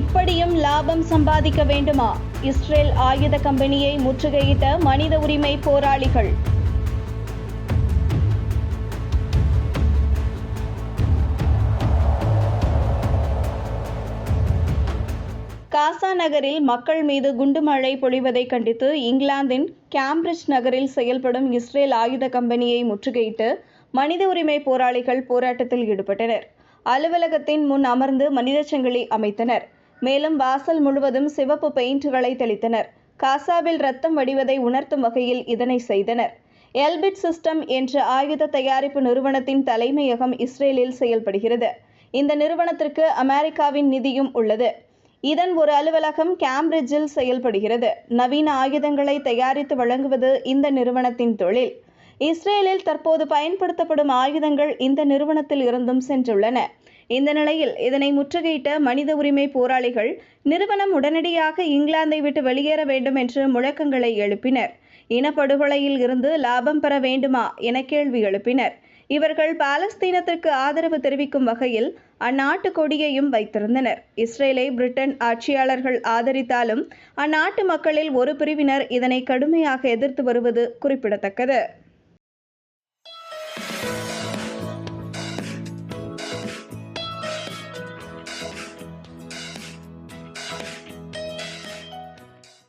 இப்படியும் லாபம் சம்பாதிக்க வேண்டுமா? இஸ்ரேல் ஆயுத கம்பெனியை முற்றுகையிட்ட மனித உரிமை போராளிகள். காசா நகரில் மக்கள் மீது குண்டு மழை பொழிவதை கண்டித்து இங்கிலாந்தின் கேம்பிரிட்ஜ் நகரில் செயல்படும் இஸ்ரேல் ஆயுத கம்பெனியை முற்றுகையிட்டு மனித உரிமை போராளிகள் போராட்டத்தில் ஈடுபட்டனர். அலுவலகத்தின் முன் அமர்ந்து மனிதச் சங்கிலி அமைத்தனர். மேலும் வாசல் முழுவதும் சிவப்பு பெயிண்டுகளை தெளித்தனர். காசாவில் ரத்தம் வடிவதை உணர்த்தும் வகையில் இதனை செய்தனர். எல்பிட் சிஸ்டம் என்ற ஆயுத தயாரிப்பு நிறுவனத்தின் தலைமையகம் இஸ்ரேலில் செயல்படுகிறது. இந்த நிறுவனத்திற்கு அமெரிக்காவின் நிதியும் உள்ளது. இதன் ஒரு அலுவலகம் கேம்பிரிட்ஜில் செயல்படுகிறது. நவீன ஆயுதங்களை தயாரித்து வழங்குவது இந்த நிறுவனத்தின் தொழில். இஸ்ரேலில் தற்போது பயன்படுத்தப்படும் ஆயுதங்கள் இந்த நிறுவனத்தில் இருந்தும் சென்றுள்ளன. இந்த நிலையில் இதனை முற்றுகையிட்ட மனித உரிமை போராளிகள் நிறுவனம் உடனடியாக இங்கிலாந்தை விட்டு வெளியேற வேண்டும் என்று முழக்கங்களை எழுப்பினர். இனப்படுகொலையில் இருந்து லாபம் பெற வேண்டுமா என கேள்வி எழுப்பினர். இவர்கள் பாலஸ்தீனத்திற்கு ஆதரவு தெரிவிக்கும் வகையில் அந்நாட்டு கொடியையும் வைத்திருந்தனர். இஸ்ரேலை பிரிட்டன் ஆட்சியாளர்கள் ஆதரித்தாலும் அந்நாட்டு மக்களில் ஒரு பிரிவினர் இதனை கடுமையாக எதிர்த்து வருவது குறிப்பிடத்தக்கது.